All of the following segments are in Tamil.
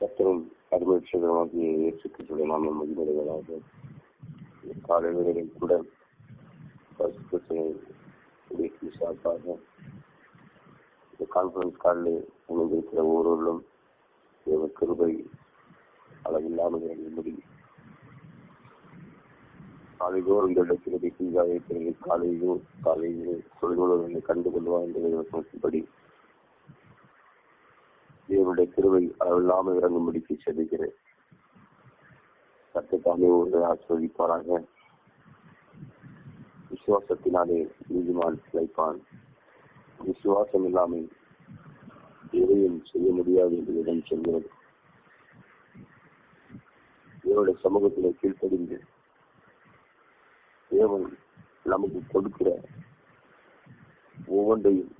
கத்தரும் அருமைச்சகரமாகிய இயேசு கிறிஸ்துவின் நாமம் மகிமையுடையவராக காலை வேளையில் கூட பரிசுத்தத்தினை சார்பாக இந்த கான்ஃபரன்ஸ் காலில் இணைந்திருக்கிற ஒவ்வொருவரும் தேவ கிருபை அளவில்லாமல் இறங்கும்படி காலைதோறும் இந்த இடத்திலே கீழாக காலையிலோ காலையிலோ தொழில்நுட்பங்களை கண்டுகொள்வார் கொள்வா வசனத்தின்படி தேவனுடைய கிருவை அளவில்லாமல் இறங்கும்படிக்கு செல்கிறேன் சட்டத்தாமே ஒரு ஆஸ்வதிப்பாராக விசுவாசத்தினாலே நீதிமான் பிழைப்பான். விசுவாசம் இல்லாமல் எதையும் செய்ய முடியாது என்று இடம் சொல்கிறது. தேவனுடைய சமூகத்திலே கீழ்ப்படிந்து தேவன் நமக்கு கொடுக்கிற ஒவ்வொன்றையும்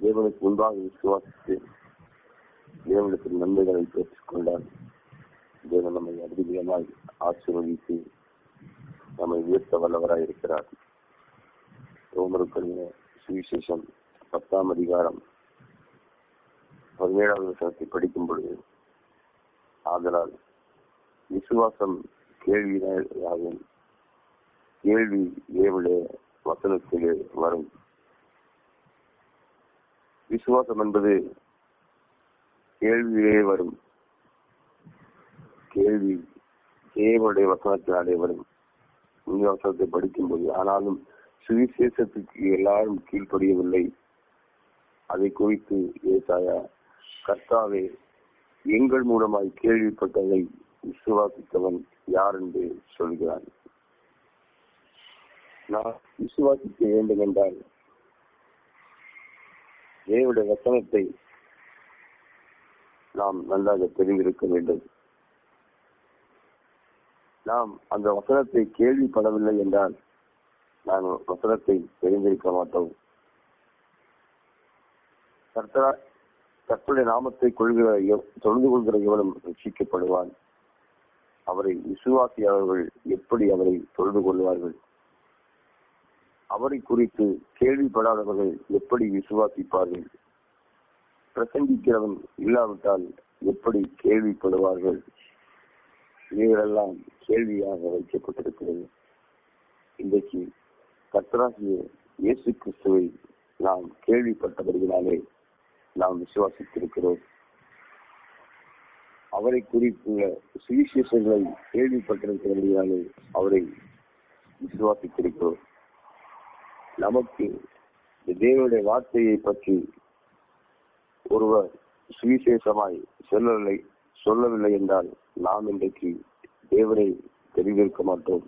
தேவனுக்கு முன்பாக விசுவாசித்து தேவனுக்கு நன்மைகளை பெற்றுக்கொண்டால் தேவன் நம்மை அதிகமாய் ஆசீர்வதித்து நம்மை உயர்த்த வல்லவராய் இருக்கிறார். ரோமருக்குரிய சுவிசேஷம் பத்தாம் அதிகாரம் பதினேழாவது வசனத்தை படிக்கும் பொழுது ஆதலால் விசுவாசம் கேள்வியாகும் கேள்வி ஏவுடைய வசனத்திலே வரும். விசுவாசம் என்பது கேள்வியிலே வரும். கேள்வி தேவனுடைய வசனத்தினாலே வரும். இந்த வசனத்தை படிக்கும் போது ஆனாலும் சுவிசேஷத்துக்கு எல்லாரும் கீழ்ப்படியவில்லை. அதை குறித்து ஏசாயா கர்த்தாவே எங்கள் மூலமாய் கேள்விப்பட்டதை விசுவாசித்தவன் யார் என்று சொல்கிறான். நான் விசுவாசிக்க வேண்டும் என்றால் தேவனுடைய வசனத்தை நாம் நன்றாக தெரிந்திருக்க வேண்டும். நாம் அந்த வசனத்தை கேள்விப்படவில்லை என்றால் நாம் வசனத்தை தெரிந்திருக்க மாட்டோம். கர்த்தரா கர்த்தருடைய நாமத்தை கொள்கிற தொழுந்து கொள்கிற எவனும் ரட்சிக்கப்படுவான். அவரை விசுவாசியாளர்கள் எப்படி அவரை தொழுது கொள்வார்கள்? அவரை குறித்து கேள்விப்படாதவர்கள் எப்படி விசுவாசிப்பார்கள்? பிரசங்கிக்கிறவன் இல்லாவிட்டால் எப்படி கேள்விப்படுவார்கள்? இவைகளெல்லாம் கேள்வியாக வைக்கப்பட்டிருக்கிறது. இன்றைக்கு கத்தராகிய இயேசு கிறிஸ்துவை நாம் கேள்விப்பட்டபடியினாலே நாம் விசுவாசித்திருக்கிறோம். அவரை குறித்துள்ள சுவிசேஷங்களை கேள்விப்பட்டிருக்கிறபடியாலே அவரை விசுவாசித்திருக்கிறோம். நமக்கு தேவனுடைய வார்த்தையை பற்றி ஒருவர் சுவிசேஷமாய் சொல்லவில்லை சொல்லவில்லை என்றால் நாம் இன்றைக்கு தேவரை தெரிந்திருக்க மாட்டோம்.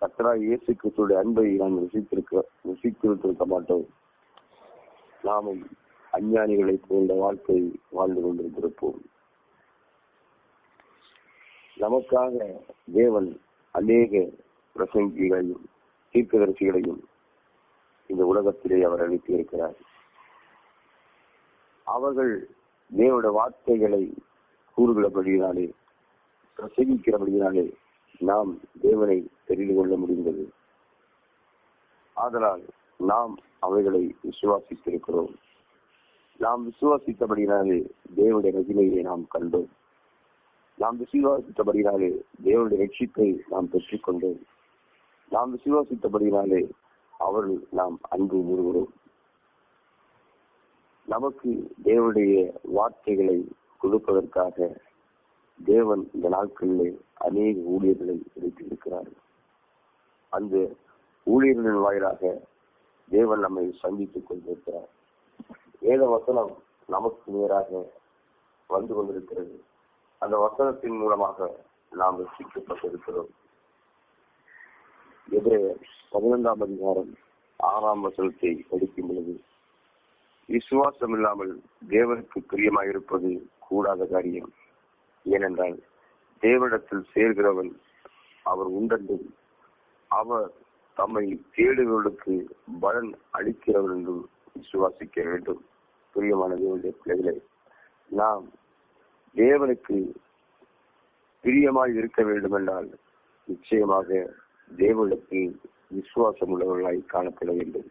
கத்தராய் இயேசு கிறிஸ்துடைய அன்பை நாம் ருசித்திருக்க ருசித்திருக்க மாட்டோம். நாமும் அஞ்ஞானிகளை போன்ற வாழ்க்கை வாழ்ந்து கொண்டிருந்திருப்போம். நமக்காக தேவன் அநேக பிரசங்கிகளையும் தீர்க்கதரிசிகளையும் இந்த உலகத்திலே அவர் அளித்து இருக்கிறார் அவர்கள் தேவனுடைய வார்த்தைகளை கூறுகிறபடியினாலே பிரசங்கிக்கிறபடியினாலே நாம் தேவனை தெரிந்து கொள்ள முடிந்தது. ஆதலால் நாம் அவைகளை விசுவாசித்திருக்கிறோம். நாம் விசுவாசித்தபடியினாலே தேவனுடைய மகிமையை நாம் கண்டோம். நாம் விசுவாசித்தபடியினாலே தேவனுடைய ரட்சிப்பை நாம் பெற்றுக்கொண்டோம். நாம் விசுவாசித்தபடியினாலே அவர்கள் நாம் அன்பு கூறுகிறோம். நமக்கு தேவனுடைய வார்த்தைகளை கொடுப்பதற்காக தேவன் இந்த நாட்களிலே அநேக ஊழியர்களை எடுத்திருக்கிறார். அந்த ஊழியர்களின் வாயிலாக தேவன் நம்மை சந்தித்துக் கொண்டிருக்கிறார். வேத வசனம் நமக்கு நேராக வந்து கொண்டிருக்கிறது. அந்த வசனத்தின் மூலமாக நாம் ரசிக்கப்பட்டிருக்கிறோம். எதிரேயர் பதினொன்றாம் அதிகாரம் ஆறாம் வசனத்தை படிக்கும் பொழுது விசுவாசம் இல்லாமல் தேவனுக்கு பிரியமாயிருப்பது கூடாத காரியம். ஏனென்றால் தேவனிடத்தில் சேர்கிறவன் அவர் உண்டென்றும் அவர் தம்மை தேடுகளுக்கு பலன் அளிக்கிறவர் என்றும் விசுவாசிக்க வேண்டும். பிரியமான தேவனுடைய பிள்ளைகளை நாம் தேவனுக்கு பிரியமாய் இருக்க வேண்டும் என்றால் நிச்சயமாக தேவனிடத்தில் விசுவாசம் உள்ளவர்களாய் காணப்பட வேண்டும்.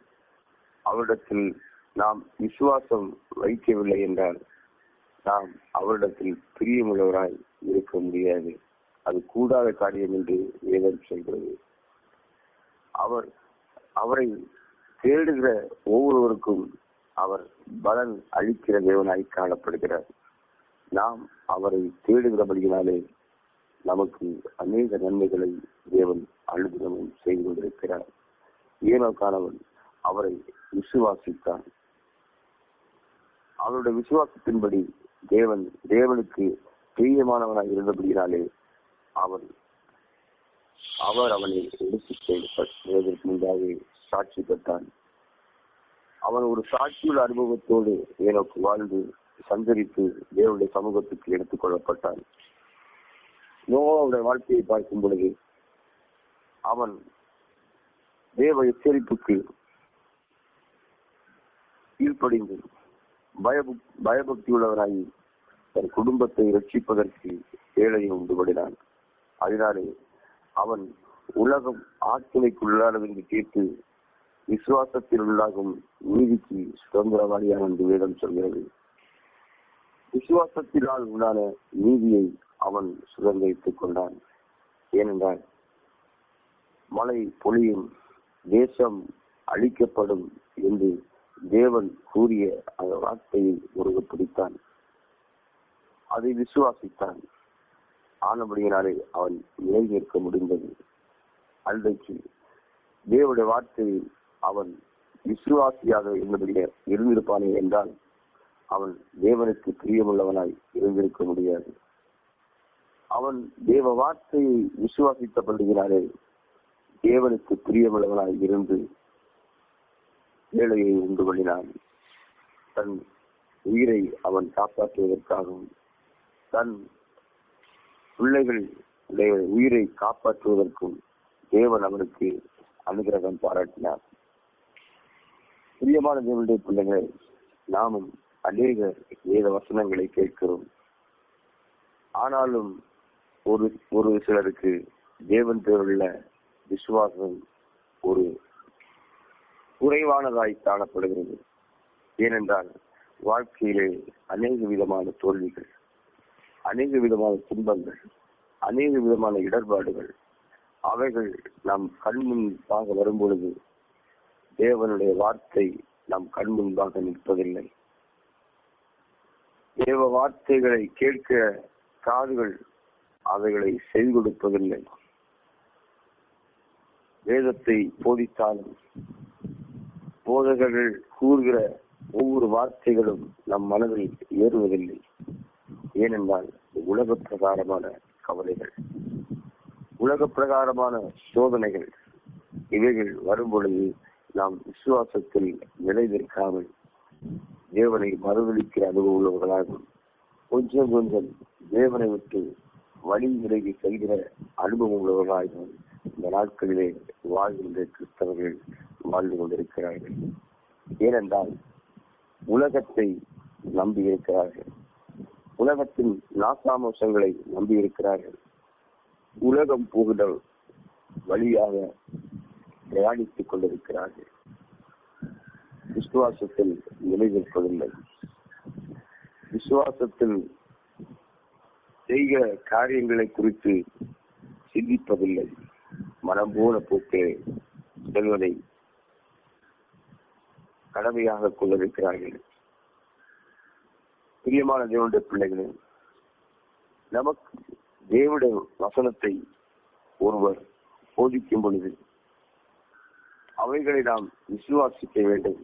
அவரிடத்தில் நாம் விசுவாசம் வைக்கவில்லை என்றால் நாம் அவரிடத்தில் பிரியமுள்ளவராய் இருக்க முடியாது. அது கூடாத காரியம் என்று வேதம் சொல்கிறது. அவர் அவரை தேடுகிற ஒவ்வொருவருக்கும் அவர் பலன் அளிக்கிற தேவனாய் காணப்படுகிறார். நாம் அவரை தேடுகிறபடியினாலே நமக்கு அநேக நன்மைகளை தேவன் அனுதினமும் செய்து கொண்டிருக்கிறார். ஏனோக்கானவன் அவரை விசுவாசித்தான் அவருடைய விசுவாசத்தின்படி தேவன் தேவனுக்கு பிரியமானவனாக இருந்தபடியினாலே அவன் அவர் அவனை எடுத்து செல்வதற்கு முன்பாக சாட்சி பெற்றான் அவன் ஒரு சாட்சியுள்ள அனுபவத்தோடு எனக்கு வாழ்ந்து சஞ்சரித்து தேவனுடைய சமூகத்துக்கு எடுத்துக் கொள்ளப்பட்டான். நோவாவுடைய வாழ்க்கையை பார்க்கும் பொழுது அவன் தேவ எச்சரிப்புக்கு கீழ்ப்படிந்து பயபு பயபக்தியுள்ளவனாகி தன் குடும்பத்தை ரட்சிப்பதற்கு ஏழையை உண்டுபடினான் அதனாலே அவன் உலகம் ஆக்கினைக்குள்ளானது என்று கேட்டு விசுவாசத்தில் உள்ளாகும் நீதிக்கு சுதந்திரவாளியான என்று வேதம் சொல்கிறது. விசுவாசத்தினால் உண்டான நீதியை அவன் சுதந்திரித்துக் கொண்டான். ஏனென்றால் மழை பொழியும் தேசம் அழிக்கப்படும் என்று தேவன் கூறிய அந்த வார்த்தையை ஒருவ பிடித்தான். அதை விசுவாசித்தான். ஆனபடியினாலே அவன் நிலை நிற்க முடிந்தது. அன்றைக்கு தேவனுடைய வார்த்தையை அவன் விசுவாசியாக இருந்தபடிய இருந்திருப்பானே என்றால் அவன் தேவனுக்கு பிரியமுள்ளவனாய் இருந்திருக்க முடியாது. அவன் தேவ வார்த்தையை விசுவாசிக்கப்படுகிறாரே தேவனுக்கு பிரியமுள்ளவனாய் இருந்து ஏழையை உண்டு பண்ணினான். தன் உயிரை அவன் காப்பாற்றுவதற்காகவும் தன் பிள்ளைகள் உயிரை காப்பாற்றுவதற்கும் தேவன் அவனுக்கு அனுகிரகம் பாராட்டினார். பிரியமான தேவனுடைய பிள்ளைகளை நாமும் அநேக வேத வசனங்களை கேட்கிறோம். ஆனாலும் ஒரு ஒரு சிலருக்கு தேவன் பேருள்ள விசுவாசம் ஒரு குறைவானதாய் காணப்படுகிறது. ஏனென்றால் வாழ்க்கையிலே அநேக விதமான தோல்விகள் அநேக விதமான துன்பங்கள் அநேக விதமான இடர்பாடுகள் அவைகள் நம் கண் முன்பாக வரும் பொழுது தேவனுடைய வார்த்தை நம் கண்முன்பாக நிற்பதில்லை. தேவ வார்த்தைகளை கேட்க காதுகள் அவைகளை செய்து கொடுப்பதில்லை. வேதத்தை போதித்தாலும் போதகர்கள் கூறுகிற ஒவ்வொரு வார்த்தைகளும் நம் மனதில் ஏறுவதில்லை. ஏனென்றால் உலக பிரகாரமான கவலைகள். உலக பிரகாரமான சோதனைகள். இவைகள் வரும் பொழுது நாம் விசுவாசத்தில் நிலை நிற்காமல் தேவனை மறுதளிக்கிற அனுபவம் உள்ளவர்களாகும் கொஞ்சம் கொஞ்சம் தேவனை விட்டு வழி விலகி அனுபவம் உள்ளவர்களாகவும் இந்த நாட்களிலே வாழ்கின்ற கிறிஸ்தவர்கள் வாழ்ந்து கொண்டிருக்கிறார்கள். ஏனென்றால் உலகத்தை நம்பி இருக்கிறார்கள். உலகத்தின் நாசாமோசங்களை நம்பி இருக்கிறார்கள். உலகம் போகிற வழியாக பிரயாணித்துக் கொண்டிருக்கிறார்கள். விசுவாசத்தில் நிலை நிற்பதில்லை விசுவாசத்தில் செய்கிற காரியங்களை குறித்து சிந்திப்பதில்லை. மனம் போல போக்கு செல்வதை கடமையாக கொண்டிருக்கிறார்கள். பிரியமான தேவனுடைய பிள்ளைகளே நமக்கு தேவட வசனத்தை ஒருவர் போதிக்கும் பொழுது அவைகளை நாம் விசுவாசிக்க வேண்டும்.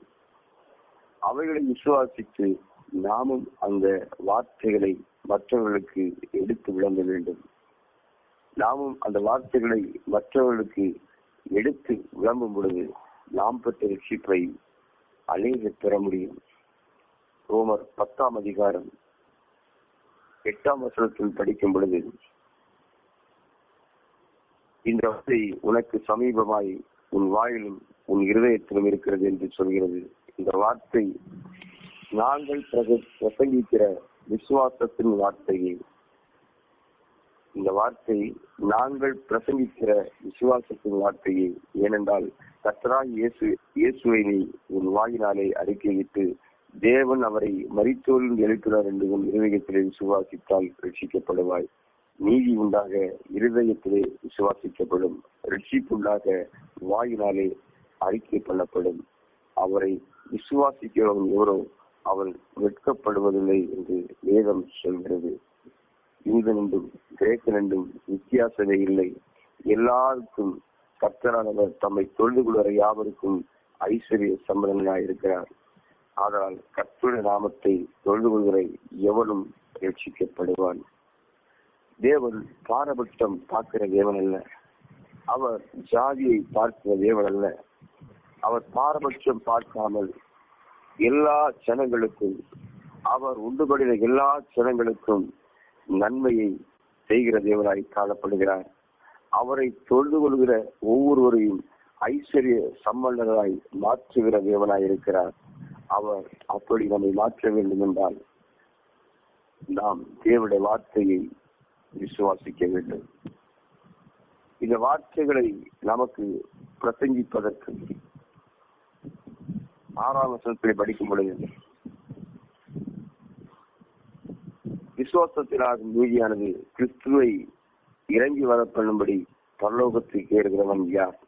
அவைகளை விசுவாசித்து நாமும் அந்த வார்த்தைகளை மற்றவர்களுக்கு எடுத்து விளங்க வேண்டும். நாமும் அந்த வார்த்தைகளை மற்றவர்களுக்கு எடுத்து விளம்பும் பொழுது நாம் பெற்ற ரட்சிப்பை அநேக பெற முடியும். ரோமர் பத்தாம் அதிகாரம் எட்டாம் வசனத்தில் படிக்கும் பொழுது இந்த வார்த்தை உனக்கு சமீபமாய் உன் வாயிலும் உன் இருதயத்திலும் இருக்கிறது என்று சொல்கிறது. இந்த வார்த்தை நாங்கள் பிரசங்கிக்கிற விசுவாசத்தின் வார்த்தையை. இந்த வார்த்தை நாங்கள் பிரசங்கிக்கிற விசுவாசத்தின் வார்த்தையை. ஏனென்றால் கத்தராய் இயேசு இயேசுவை நீ உன் வாயினாலே அறிக்கையிட்டு தேவன் அவரை மறித்தோரில் எழுப்பினார் என்றும் இருதயத்திலே விசுவாசித்தால் ரட்சிக்கப்படுவாய் நீதி உண்டாக இருதயத்திலே விசுவாசிக்கப்படும். ரட்சிப்புண்டாக வாயினாலே அறிக்கை பண்ணப்படும். அவரை விசுவாசிக்கிறவன் எவரோ அவன் வெட்கப்படுவதில்லை என்று வேதம் சொல்கிறது. யூதன் கிரேக்க கிரேக்கன் என்றும் வித்தியாசமே இல்லை. எல்லாருக்கும் கர்த்தரானவர் தம்மை தொழுது கொள்கிற யாவருக்கும் ஐஸ்வர்ய சம்பந்தனாய் இருக்கிறார். ஆனால் கர்த்தருடைய நாமத்தை தொழுது கொள்கிற எவனும் ரட்சிக்கப்படுவான். தேவன் பாரபட்சம் பார்க்கிற தேவன் அல்ல. அவர் ஜாதியை பார்க்கிற தேவன் அல்ல. அவர் பாரபட்சம் பார்க்காமல் எல்லா ஜனங்களுக்கும் அவர் உண்டுபடுகிற எல்லா ஜனங்களுக்கும் நன்மையை செய்கிற தேவனாய் காணப்படுகிறார். அவரை தொழுது கொள்கிற ஒவ்வொருவரையும் ஐஸ்வர்ய சம்பந்தராய் மாற்றுகிற தேவனாய் இருக்கிறார். அவர் அப்படி நம்மை மாற்ற வேண்டும் என்றால் நாம் தேவடைய வார்த்தையை விசுவாசிக்க வேண்டும். இந்த வார்த்தைகளை நமக்கு பிரசங்கிப்பதற்கு ஆறாம் வசனத்தை படிக்கும் பொழுது விசுவாசத்திலாகும் நீதியானது கிறிஸ்துவை இறங்கி வர பண்ணும்படி பரலோகத்துக்கு ஏறுகிறவன் யார்?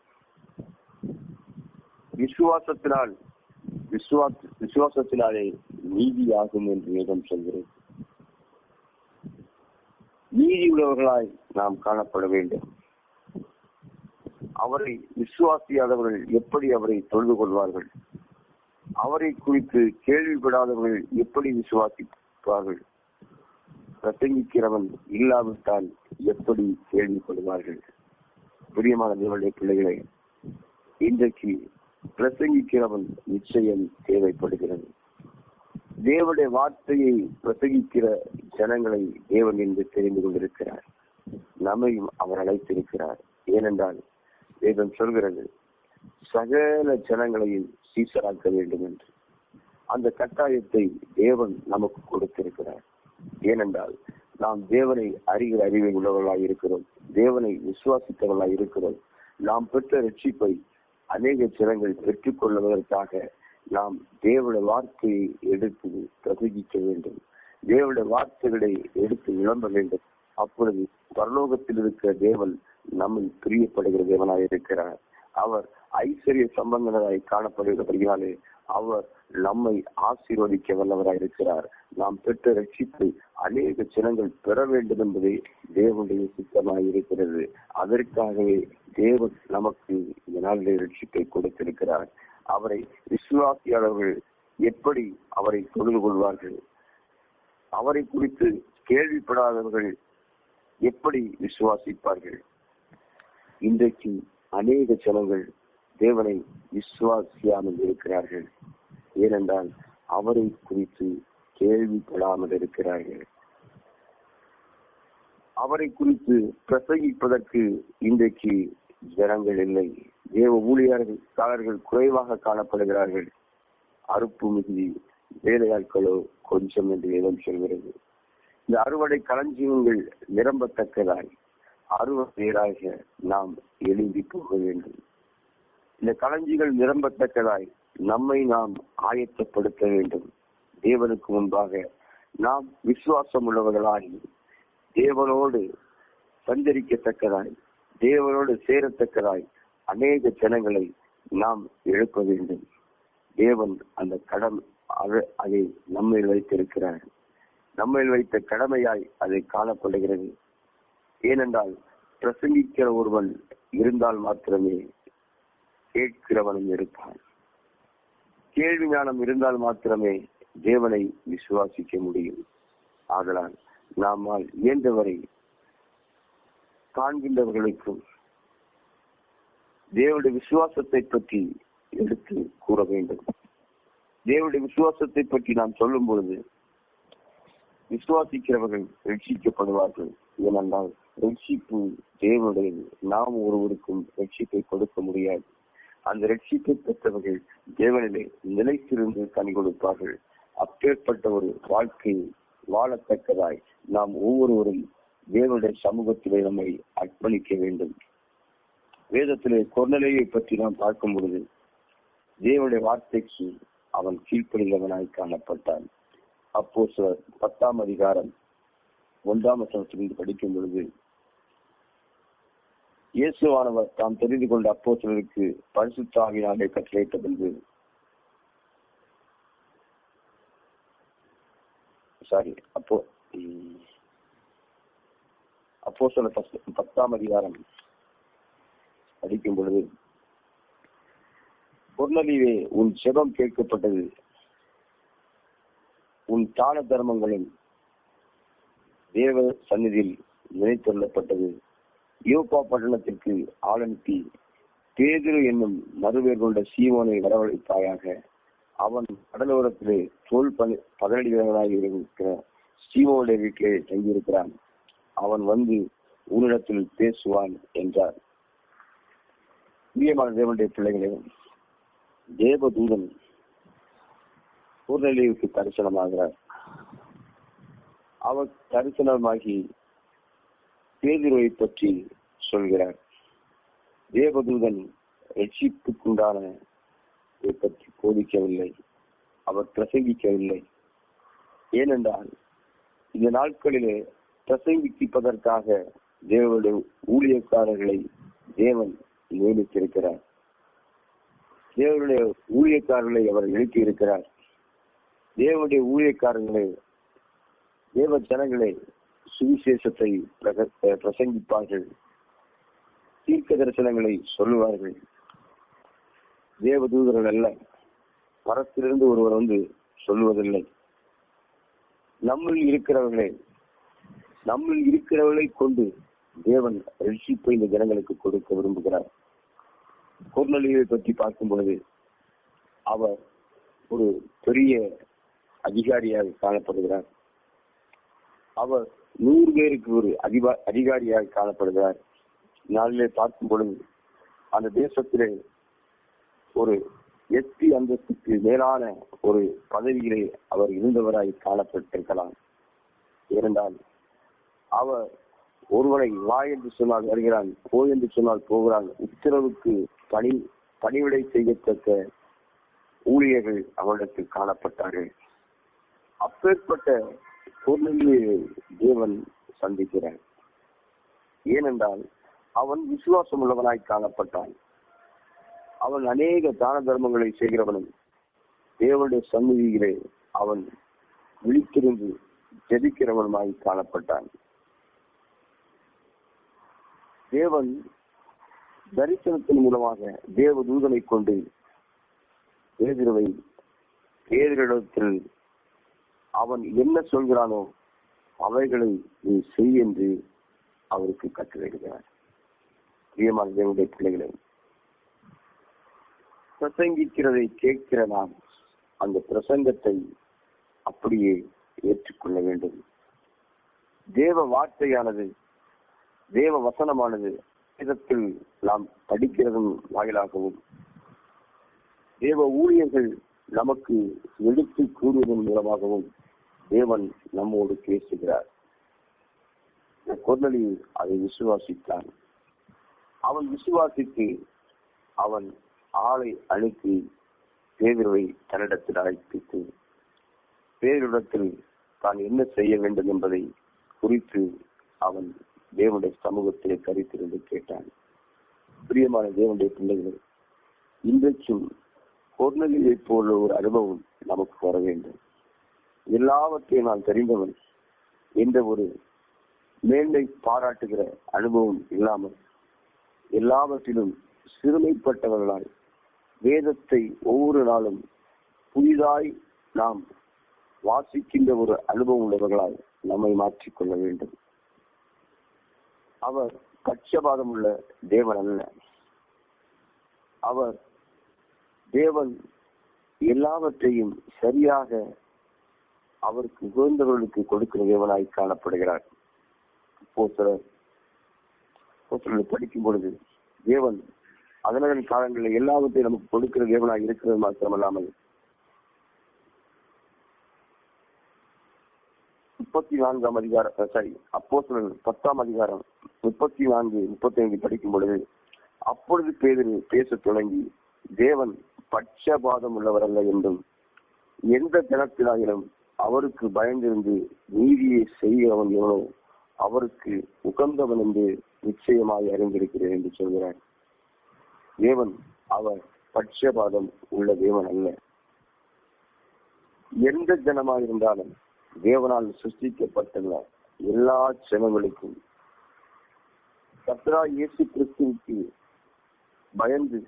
விசுவாசத்தினால் விசுவாச விசுவாசத்தினாலே நீதியாகும் என்று வேதம் சொல்கிறேன் நீதி உள்ளவர்களாய் நாம் காணப்பட வேண்டும். அவரை விசுவாசியாதவர்கள் எப்படி அவரை தொழுது கொள்வார்கள்? அவரை குறித்து கேள்விப்படாதவர்கள் எப்படி விசுவாசிப்பார்கள்? பிரசங்கிக்கிறவன் இல்லாவிட்டால் எப்படி கேள்விப்படுவார்கள்? பிரியமான தேவனுடைய பிள்ளைகளே இன்றைக்கு பிரசங்கிக்கிறவன் நிச்சயம் தேவைப்படுகிறது. தேவனுடைய வார்த்தையை பிரசங்கிக்கிற ஜனங்களை தேவன் என்று தெரிந்து கொண்டிருக்கிறார். நம்மையும் அவர் அழைத்திருக்கிறார். ஏனென்றால் வேதம் சொல்கிறது சகல ஜனங்களையும் சீசராக்க வேண்டும் என்று. அந்த கட்டாயத்தை தேவன் நமக்கு கொடுத்திருக்கிறார். ஏனென்றால் நாம் தேவனை அறிகிற அறிவை உள்ளவர்களாய் இருக்கிறோம். தேவனை விசுவாசித்தவர்களாய் இருக்கிறோம். நாம் பெற்ற ரட்சிப்பை அநேக ஜனங்கள் பெற்றுக் கொள்வதற்காக நாம் தேவட வார்த்தையை எடுத்து பிரசங்கிக்க வேண்டும். தேவட வார்த்தைகளை எடுத்து விளம்ப வேண்டும். அப்பொழுது பரலோகத்தில் இருக்கிற தேவன் நம்மில் பிரியப்படுகிற தேவனாய் இருக்கிறார். அவர் ஐஸ்வர்ய சம்பந்தனராய் காணப்படுகிறபடியாலே அவர் நம்மை ஆசீர்வதிக்க வல்லவராய் இருக்கிறார். நாம் பெற்ற ரட்சிப்பு அநேக ஜனங்கள் பெற வேண்டும் என்பதே தேவனுடைய சித்தமாய் இருக்கிறது. அதற்காகவே தேவன் நமக்கு இந்த நாளிலே ரட்சிப்பை கொடுத்திருக்கிறார். அவரை விசுவாசியாளர்கள் எப்படி அவரை தொழுது கொள்வார்கள்? அவரை குறித்து கேள்விப்படாதவர்கள் எப்படி விசுவாசிப்பார்கள்? இன்றைக்கு அநேக ஜனங்கள் தேவனை விசுவாசியாமல் இருக்கிறார்கள். ஏனென்றால் அவரை குறித்து கேள்விப்படாமல் இருக்கிறார்கள். அவரை குறித்து பிரசங்கிப்பதற்கு இன்றைக்கு ஜனங்கள் இல்லை. தேவ ஊழியர்கள் குறைவாக காணப்படுகிறார்கள். அறுப்பு மிகுதி வேலையாட்களோ கொஞ்சம் என்று வேதம் சொல்கிறது. இந்த அறுவடை களஞ்சியங்கள் நிரம்பத்தக்கதாய். அறுவடையராக நாம் எழுதி போக வேண்டும். இந்த களஞ்சிகள் நிரம்பத்தக்கதாய் நம்மை நாம் ஆயத்தப்படுத்த வேண்டும். தேவனுக்கு முன்பாக நாம் விசுவாசம் உள்ளவர்களாகி தேவனோடு சஞ்சரிக்கத்தக்கதாய் தேவனோடு சேரத்தக்கதாய் அநேக ஜனங்களை நாம் எழுப்ப வேண்டும். தேவன் அந்த கடன் அதை நம்மை வைத்திருக்கிறார். நம்மை வைத்த கடமையாய் அதை காணப்படுகிறது. ஏனென்றால் பிரசங்கிக்கிற ஒருவன் இருந்தால் மாத்திரமே கேட்கிறவனும் இருப்பான். கேள்வி ஞானம் இருந்தால் மாத்திரமே தேவனை விசுவாசிக்க முடியும். ஆதலால் நாமால் இயன்றவரை காண்கின்றவர்களுக்கும் தேவனுடைய விசுவாசத்தை பற்றி எடுத்து கூற வேண்டும். தேவனுடைய விசுவாசத்தை பற்றி நாம் சொல்லும் பொழுது விசுவாசிக்கிறவர்கள் ரட்சிக்கப்படுவார்கள். ஏனென்றால் ரட்சிப்பு தேவனுடையது. நாம் ஒருவருக்கும் ரட்சிப்பை கொடுக்க முடியாது. அந்த ரட்சிப்பை பெற்றவர்கள் தேவனிலே நிலைத்திருந்து கனி கொடுப்பார்கள். அப்பேற்பட்ட ஒரு வாழ்க்கை வாழத்தக்கதாய் நாம் ஒவ்வொருவரும் தேவனுடைய சமூகத்திலே நம்மை அர்ப்பணிக்க வேண்டும். வேதத்திலே கொர்நலையை பற்றி நாம் பார்க்கும் பொழுது தேவனுடைய வார்த்தைக்கு அவன் கீழ்ப்படிந்தவனாய் காணப்பட்டான். அப்போ சிலர் பத்தாம் அதிகாரம் ஒன்றாம் வசனத்திலிருந்து படிக்கும் பொழுது இயேசுவானவர் தாம் தெரிந்து கொண்ட அப்போ சிலருக்கு பரிசுத்தாவினாலே கட்டளையிட்ட பொழுது சாரி அப்போ அப்போ சில பத்தாம் அதிகாரம் படிக்கும் பொழுது பொருளறிவே உன் செபம் கேட்கப்பட்டது. உன் தான தர்மங்களும் தேவ சந்நிதியில் நினைத்தொள்ளப்பட்டது யோப்பா பட்டணத்திற்கு ஆளனுப்பி அனுப்பி பேதுரு என்னும் மறுவேர் கொண்ட சீமோனை வரவழைப்பாயாக அவன் கடலோரத்திலே தோல் பணி பதனடி இருக்கிற சீமோனுடைய வீட்டிலே தங்கியிருக்கிறான். அவன் வந்து உன்னிடத்தில் பேசுவான் என்றார். பிரியமான தேவனுடைய பிள்ளைகளே தேவதூதன் பூர்ணலியுக்கு தரிசனமாகிறார். அவர் தரிசனமாகி பேதுருவை பற்றி சொல்கிறார். தேவதூதன் ரட்சிப்புக்குண்டான இதை பற்றி போதிக்கவில்லை. அவர் பிரசங்கிக்கவில்லை. ஏனென்றால் இந்த நாட்களிலே பிரசங்கிப்பதற்காக தேவனுடைய ஊழியக்காரர்களை தேவன் நியமித்திருக்கிறார். தேவனுடைய ஊழியக்காரர்களை அவர் எழுப்பி இருக்கிறார் தேவனுடைய ஊழியக்காரர்களை தேவ ஜனங்களை சுவிசேஷத்தை பிரக- பிரசங்கிப்பார்கள். தீர்க்க தரிசனங்களை சொல்லுவார்கள். தேவதூதர்கள் அல்ல. மரத்திலிருந்து ஒருவர் வந்து சொல்லுவதில்லை. நம்மில் இருக்கிறவர்களே நம்மில் இருக்கிறவர்களை கொண்டு தேவன் ரட்சிப்பை இந்த ஜனங்களுக்கு கொடுக்க விரும்புகிறார். கொர்நலியை பற்றி பார்க்கும் பொழுது அவர் ஒரு பெரிய அதிகாரியாக காணப்படுகிறார். அவர் நூறு பேருக்கு ஒரு அதிபா அதிகாரியாக காணப்படுகிறார். நாளிலே பார்க்கும் பொழுது அந்த தேசத்திலே ஒரு எஸ்பி அந்தஸ்துக்கு மேலான ஒரு பதவியிலே அவர் இருந்தவராய் காணப்பட்டிருக்கலாம். இருந்தால் அவர் ஒருவனை வா என்று சொன்னால் வருகிறான் போ என்று சொன்னால் போகிறான். உத்தரவுக்கு பணி பணிவிடை செய்யத்தக்க ஊழியர்கள் அவரிடத்தில் காணப்பட்டார்கள். அப்பேற்பட்ட பொருளிலே தேவன் சந்திக்கிறார். ஏனென்றால் அவன் விசுவாசம் உள்ளவனாய் காணப்பட்டான். அவன் அநேக தான தர்மங்களை செய்கிறவனும் தேவனுடைய சந்நிதியிலே அவன் விழித்திருந்து ஜெபிக்கிறவனுமாய் காணப்பட்டான். தேவன் தரிசனத்தின் மூலமாக தேவ தூதனை கொண்டு பேதிரவை பேதரிடத்தில் அவன் என்ன சொல்கிறானோ அவைகளை நீ செய் என்று அவருக்கு கட்டளையிடுகிறார். பிரியமான தேவனுடைய பிள்ளைகளை பிரசங்கிக்கிறதை கேட்கிற நாம் அந்த பிரசங்கத்தை அப்படியே ஏற்றுக்கொள்ள வேண்டும். தேவ வார்த்தையானது தேவ வசனமானது வேதத்தில் நாம் படிக்கிறதும் வாயிலாகவும் தேவ ஊழியர்கள் நமக்கு எடுத்து கூறுவதன் மூலமாகவும் தேவன் நம்மோடு பேசுகிறார். கொர்நலி அதை விசுவாசித்தான். அவன் விசுவாசித்து அவன் ஆளை அனுப்பி பேதுருவை தன்னிடத்தில் அழைப்பித்து பேரிடத்தில் தான் என்ன செய்ய வேண்டும் என்பதை குறித்து அவன் தேவனுடைய சமூகத்திலே கருத்திருந்து கேட்டான். பிரியமான தேவனுடைய பிள்ளைகள் இன்றைக்கும் கொர்னலியை போல ஒரு அனுபவம் நமக்கு வர வேண்டும். எல்லாவற்றையும் நான் தெரிந்தவன் என்ற ஒரு மேன்மை பாராட்டுகிற அனுபவம் இல்லாமல் எல்லாவற்றிலும் சிறுமைப்பட்டவர்களாய் வேதத்தை ஒவ்வொரு நாளும் புதிதாய் நாம் வாசிக்கின்ற ஒரு அனுபவம் உள்ளவர்களாய் நம்மை மாற்றிக்கொள்ள வேண்டும். அவர் பட்சபாதம் உள்ள தேவன் அல்ல. அவர் தேவன் எல்லாவற்றையும் சரியாக அவருக்கு உகந்தவர்களுக்கு கொடுக்கிற தேவனாய் காணப்படுகிறார். படிக்கும் பொழுது தேவன் அதனதன் காலங்களில் எல்லாவற்றையும் நமக்கு கொடுக்கிற தேவனாய் இருக்கிறது மாத்திரமல்லாமல் முப்பத்தி நான்காம் அதிகாரம் சாரி அப்போ பத்தாம் அதிகாரம் முப்பத்தி நான்கு முப்பத்தி ஐந்து படிக்கும் பொழுது அப்பொழுது பேதர் பேசத் தொடங்கி தேவன் பட்சபாதம் உள்ளவர் அல்ல என்றும் எந்த தினத்திலாயினும் அவருக்கு பயந்திருந்து நீதியை செய்கிறவன் எவனோ அவருக்கு உகந்தவன் என்று நிச்சயமாய் அறிந்திருக்கிறேன் என்று சொல்கிறார். தேவன் அவர் பட்சபாதம் உள்ள தேவன் அல்ல. எந்த ஜனமாயிருந்தாலும் தேவனால் சிருஷ்டிக்கப்பட்டுள்ள எல்லா ஜனங்களுக்கும் கத்ரா இயேசு கிறிஸ்துவுக்கு பயந்து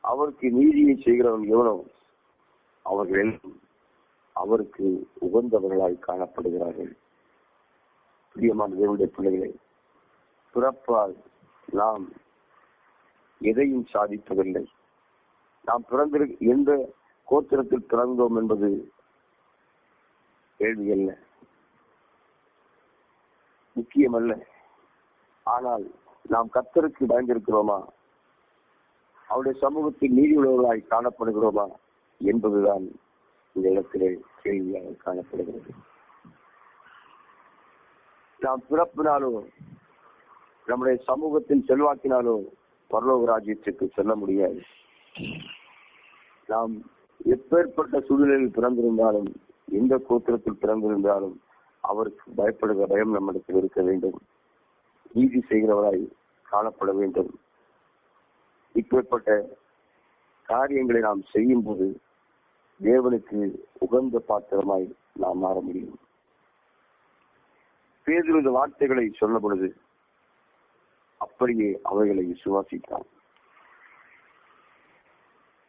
அவருக்கு நீதியை செய்கிறவன் எவனோ அவர்கள் எல்லாம் அவருக்கு உகந்தவர்களாய் காணப்படுகிறார்கள். பிரியமான தேவனுடைய பிள்ளைகளை பிறப்பால் நாம் எதையும் சாதிப்பதில்லை. நாம் பிறந்திரு எந்த கோத்திரத்தில் பிறந்தோம் என்பது கேள்வி அல்ல. முக்கியமல்ல. ஆனால் நாம் கத்தருக்கு பயந்திருக்கிறோமா? அவருடைய சமூகத்தில் நீதி உள்ளவர்களாய் காணப்படுகிறோமா என்பதுதான் இந்த இடத்திலே கேள்வியாக காணப்படுகிறது. நாம் பிறப்பினாலோ நம்முடைய சமூகத்தின் செல்வாக்கினாலோ பரலோக ராஜ்யத்துக்கு செல்ல முடியாது. நாம் எப்பேற்பட்ட சூழ்நிலையில் பிறந்திருந்தாலும் எந்த கோத்திரத்தில் பிறந்திருந்தாலும் அவருக்கு பயப்படுகிற பயம் நம்மிடத்தில் இருக்க வேண்டும். நீதி செய்கிறவராய் காணப்பட வேண்டும். இப்படிப்பட்ட காரியங்களை நாம் செய்யும் போது தேவனுக்கு உகந்த பாத்திரமாய் நாம் மாற முடியும். பேதுரு இந்த வார்த்தைகளை சொன்ன பொழுது அப்படியே அவைகளை விசுவாசித்தான்.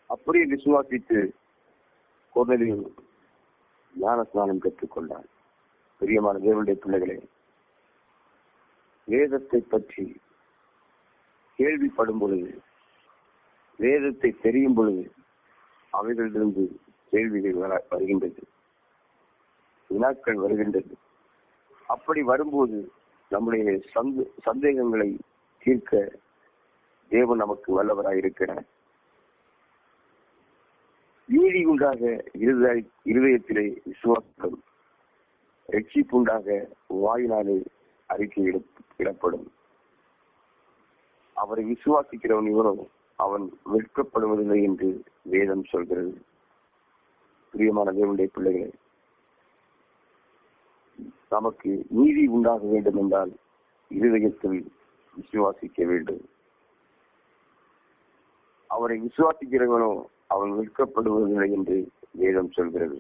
அப்படியே விசுவாசித்து குரலில் ஞான ஸ்நானம் கற்றுக்கொண்டான் பிரியமான தேவனுடைய பிள்ளைகளே வேதத்தை பற்றி கேள்விப்படும் பொழுது வேதத்தை தெரியும் பொழுது அவைகளிலிருந்து கேள்விகள் வர- வருகின்றது. வினாக்கள் வருகின்றது. அப்படி வரும்போது நம்முடைய சந்தேகங்களை தீர்க்க தேவன் நமக்கு வல்லவராய் இருக்கிறார். நீதி உண்டாக இருதய இருதயத்திலே விசுவாசம் ரட்சிப்புண்டாக வாயினாலே அறிக்கை இடப்படும். அவரை விசுவாசிக்கிறவன் இவனோ? அவன் வெட்கப்படுவதில்லை என்று வேதம் சொல்கிறது. பிரியமான தேவனுடைய பிள்ளைகளை நமக்கு நீதி உண்டாக வேண்டும் என்றால் இருதயத்தில் விசுவாசிக்க வேண்டும். அவரை விசுவாசிக்கிறவனோ அவன் விற்கப்படுவதில்லை என்று வேதம் சொல்கிறது.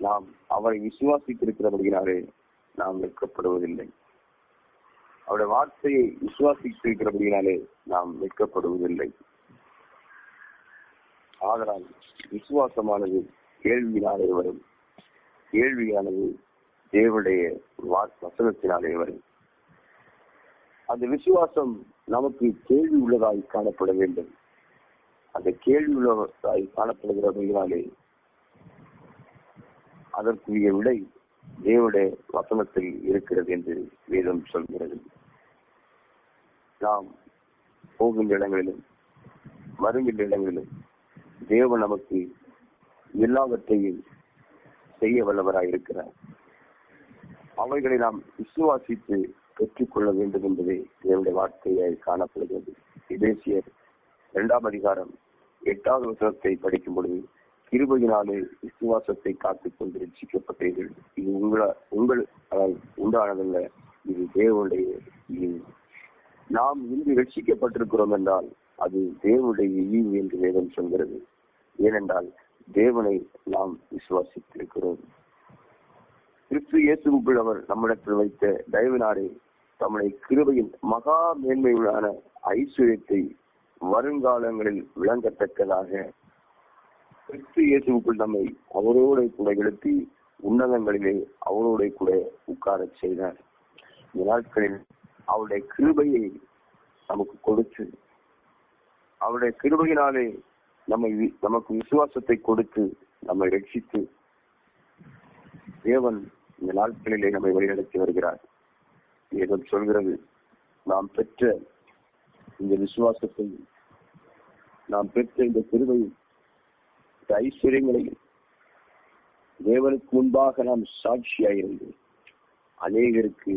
நாம் அவரை விசுவாசித்திருக்கிறபடியினாலே நாம் விற்கப்படுவதில்லை அவருடைய வார்த்தையை விசுவாசித்திருக்கிறபடியினாலே நாம் வெட்கப்படுவதில்லை ஆதலால் விசுவாசமானது கேள்வியினாலே வரும். கேள்வியானது தேவனுடைய வசனத்தினாலே வரும். அந்த விசுவாசம் நமக்கு கேள்வி உள்ளதாய் காணப்பட வேண்டும். அந்த கேள்வி உள்ளதாய் காணப்படுகிறபடினாலே அதற்குரிய விடை தேவனுடைய வசனத்தில் இருக்கிறது என்று வேதம் சொல்கிறது. நாம் போகின்ற இடங்களிலும் வருகின்ற இடங்களிலும் தேவன் நமக்கு எல்லாவற்றையும் செய்ய வல்லவராய் இருக்கிறார். அவைகளை நாம் விசுவாசித்து பெற்றுக்கொள்ள வேண்டும் என்பதே தேவனுடைய வார்த்தையாய் காணப்படுகிறது. இதேசியர் இரண்டாம் அதிகாரம் எட்டாவது வசனத்தை படிக்கும் பொழுது கிருபையினாலே விசுவாசத்தை காத்துக் கொண்டு ரசிக்கப்பட்டீர்கள் இது உங்கள உங்கள் அதாவது உண்டானதல்ல இது தேவனுடைய நாம் இன்று ரட்சிக்கப்பட்டிருக்கிறோம் என்றால் அது தேவனுடைய ஈவு என்று வேதம் சொல்கிறது. ஏனென்றால் தேவனை நாம் விசுவாசித்திருக்கிறோம். கிறிஸ்து இயேசுக்குள் அவர் நம்மிடத்தில் வைத்த தயவினாரே தம்முடைய கிருபையின் மகா மேன்மையுள்ளான ஐஸ்வர்யத்தை வருங்காலங்களில் விளங்கத்தக்கதாக கிறிஸ்து இயேசுக்குள் நம்மை அவரோட கூட எழுப்பி உன்னதங்களிலே அவரோட கூட உட்காரச் செய்தார். இந்த நாட்களில் அவருடைய கிருபையை நமக்கு கொடுத்து அவருடைய கிருபையினாலே நம்மை வி- நமக்கு விசுவாசத்தை கொடுத்து நம்மை ரட்சித்து தேவன் இந்த நாட்களிலே நம்மை வழிநடத்தி வருகிறார். தேவன் சொல்கிறது நாம் பெற்ற இந்த விசுவாசத்தை நாம் பெற்ற இந்த கிருபை இந்த ஐஸ்வர்யங்களையும் தேவனுக்கு முன்பாக நாம் சாட்சியாயிருந்து அநேகருக்கு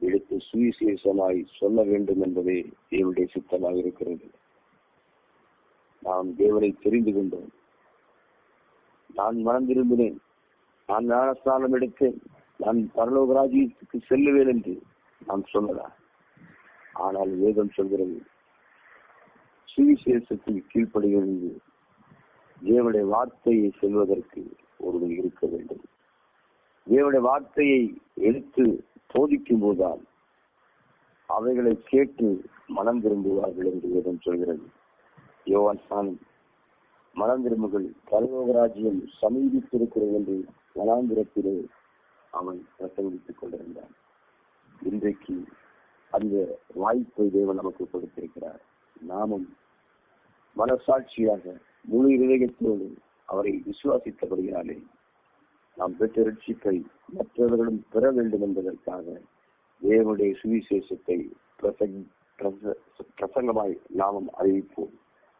எடுத்து சுவிசேஷமாய் சொல்ல வேண்டும் என்பதே தேவனுடைய சித்தமாக இருக்கிறது. நாம் தேவனை தெரிந்து கொண்டோம். நான் மனம் திரும்பினேன் நான் ஞானஸ்தானம் எடுத்தேன். நான் பரலோகராஜ்யத்துக்கு செல்லுவேன் என்று நாம் சொல்லலாம் ஆனால் வேதம் சொல்கிறது சுவிசேஷத்தில் கீழ்ப்படுகிறது தேவனுடைய வார்த்தையை செல்வதற்கு ஒருவன் இருக்க வேண்டும். தேவனுடைய வார்த்தையை எடுத்து போதிக்கும் போதுதான் அவைகளை கேட்டு மனம் திரும்புவார்கள் என்று வேதம் சொல்கிறது. யோவான் சாமி மனம் திரும்புகள் பரலோகராஜ்யம் சமீபித்திருக்கிறது என்று வனாந்திரத்திலே அவன் பிரசங்கித்துக் கொண்டிருந்தான். இன்றைக்கு அந்த வாய்ப்பை தேவன் நமக்கு கொடுத்திருக்கிறார். நாமும் மனசாட்சியாக முழு இதயத்தோடு அவரை விசுவாசித்தபடியாலே நாம் பெற்ற ரட்சிப்பை மற்றவர்களும் பெற வேண்டும் என்பதற்காக தேவனுடைய சுவிசேஷத்தை பிரசங் பிரசங்கமாய் நாமும் அறிவிப்போம்.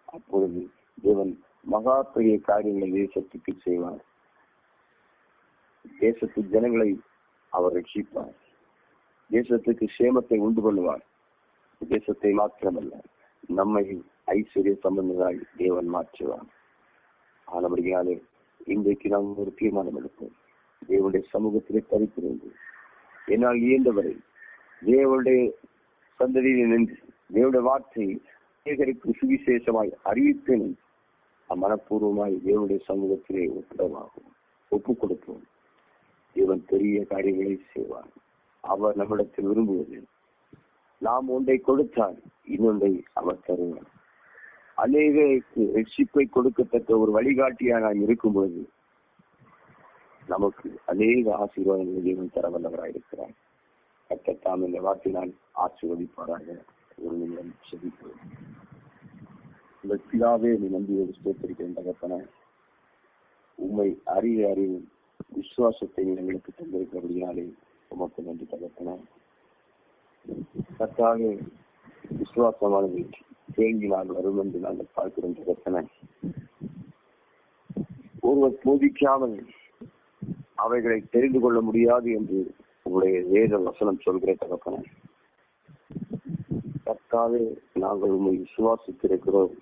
அப்பொழுது தேவன் மகா பெரிய காரியங்களை தேசத்துக்கு செய்வார். தேசத்து ஜனங்களை அவர் ரட்சிப்பார். தேசத்துக்கு சேமத்தை உண்டு பண்ணுவார். தேசத்தை மாத்திரமல்ல நம்மை ஐஸ்வர்ய சம்பந்தராய் தேவன் மாற்றுவார். ஆனபடியாலே இன்றைக்கு நாம் ஒரு தீர்மானம் எடுப்போம். தேவனுடைய சமூகத்திலே தரித்திருந்து. என்னால் இயன்றவரை தேவனுடைய சந்ததியில் நின்று தேவனுடைய வார்த்தையை சேகரிப்பு சுவிசேஷமாய் அறிவிப்பேன். மனப்பூர்வமாய் தேவனுடைய சமூகத்திலே ஒப்புரவாகும் ஒப்புக் கொடுப்போம் தேவன் பெரிய காரியங்களை செய்வார். அவர் நம்மிடத்தில் விரும்புவது நாம் ஒன்றை கொடுத்தால் இன்னொன்றை அவர் தருவார். அநேக ரட்சிப்பை கொடுக்கத்தக்க ஒரு வழிகாட்டியாக நாம் இருக்கும் பொழுது நமக்கு அநேக ஆசீர்வாதங்களை தேவன் தர வல்லவராயிருக்கிறார் கட்டத்தாம் இந்த வார்த்தையினால் ஆசீர்வதிப்பாராக. ஒரு நிமிடம் செபிக்கிறோம். இந்த பிதாவே நீ நம்பியோடு ஸ்தோத்திருக்கிறேன் தகப்பன. உண்மை அறிய அறிவு விசுவாசத்தை எங்களுக்கு தந்திருக்கிறபடியாலே உமக்கு நன்றி தகப்பன. கத்தாவே விசுவாசமானது தேங்கினால் வரும் என்று நாங்கள் பார்க்கிறோம் தகப்பன ஒருவர் போதிக்காமல் அவைகளை தெரிந்து கொள்ள முடியாது என்று உங்களுடைய வேத வசனம் சொல்கிற தகப்பன கர்த்தாவே நாங்கள் உண்மை விசுவாசித்திருக்கிறோம்.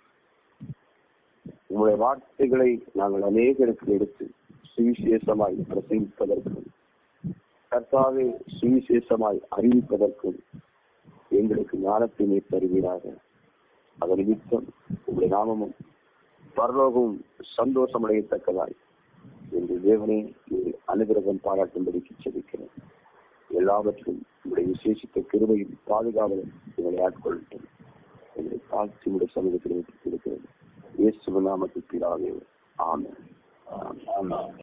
உங்களுடைய வார்த்தைகளை நாங்கள் அநேகருக்கு எடுத்து சுவிசேஷமாய் பிரசங்கிப்பதற்கும் கர்த்தாவே சுவிசேஷமாய் அறிவிப்பதற்கும் எங்களுக்கு ஞானத்தினை தருகிறார்கள் அதன் நிமித்தம் உங்களுடைய நாமமும் பரலோகமும் சந்தோஷமடையத்தக்கதாய். என்று தேவனே நீர் அனுகிரகம் பாராட்டும்படிக்கு செபிக்கிறேன். எல்லாவற்றிலும் உங்களுடைய விசேஷித்த கிருமையும் பாதுகாவலும் எங்களை ஆட்கொள்ளட்டும். எங்களை தாழ்த்தி உங்களுடைய சமூகத்தில் வைத்திருக்கிறது இயேசு நாமத்தில் பிதாவே ஆமாம்